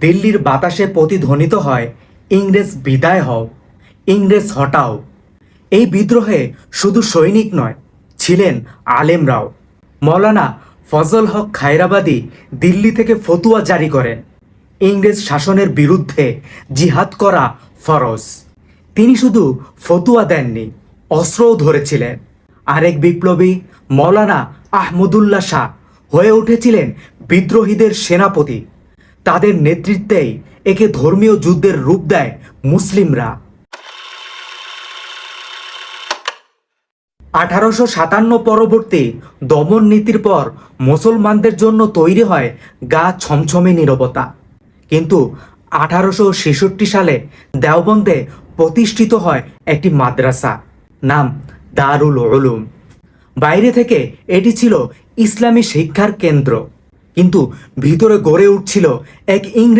দিল্লির বাতাসে প্রতিধ্বনিত হয়, ইংরেজ বিদায় হও, ইংরেজ হটাও। এই বিদ্রোহে শুধু সৈনিক নয়, ছিলেন আলেমরাও মৌলানা ফজল হক খায়রাবাদী দিল্লি থেকে ফতুয়া জারি করেন। ইংরেজ শাসনের বিরুদ্ধে জিহাদ করা ফরজ। তিনি শুধু ফতুয়া দেননি, অস্ত্রও ধরেছিলেন। আরেক বিপ্লবী মৌলানা আহমদুল্লাহ শাহ হয়ে উঠেছিলেন বিদ্রোহীদের সেনাপতি। তাদের নেতৃত্বেই একে ধর্মীয় যুদ্ধের রূপ দেয় মুসলিমরা। আঠারোশো সাতান্ন পরবর্তী দমন নীতির পর মুসলমানদের জন্য তৈরি হয় গা ছমছমে নীরবতা। কিন্তু আঠারোশো ছেষট্টি সালে দেওবন্দে প্রতিষ্ঠিত হয় একটি মাদ্রাসা নাম দারুল উলুম। বাইরে থেকে এটি ছিল ইসলামী শিক্ষার কেন্দ্র। কিন্তু ভিতরে গড়ে উঠছিল এক ইংরেজ